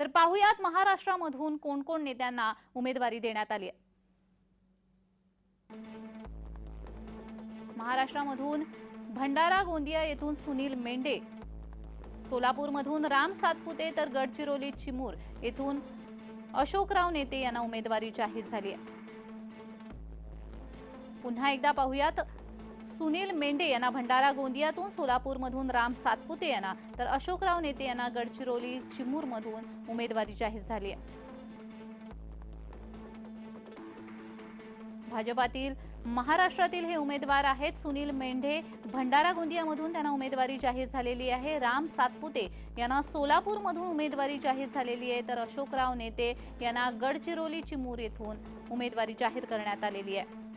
तर पाहुयात महाराष्ट्रामधून कोण कोण नेत्यांना उमेदवारी देण्यात आली आहे. महाराष्ट्रामधून भंडारा गोंदिया येथून सुनील मेंढे. सोलापूरमधून राम सातपुते तर गडचिरोली चिमूर येथून अशोकराव नेते यांना उमेदवारी जाहीर झाली आहे. पुन्हा एकदा पाहुयात सुनील मेंढे यांना भंडारा गोंदियातून सोलापूरमधून राम सातपुते यांना तर अशोकराव नेते यांना गडचिरोली चिमूरमधून उमेदवारी जाहीर झाली आहे. भाजपातील महाराष्ट्रातील हे उमेदवार आहेत सुनील मेंढे. भंडारा गोंदियामधून त्यांना उमेदवारी जाहीर झालेली आहे. राम सातपुते यांना सोलापूरमधून उमेदवारी जाहीर झालेली आहे तर अशोकराव नेते यांना गडचिरोली चिमूर येथून उमेदवारी जाहीर करण्यात आलेली आहे.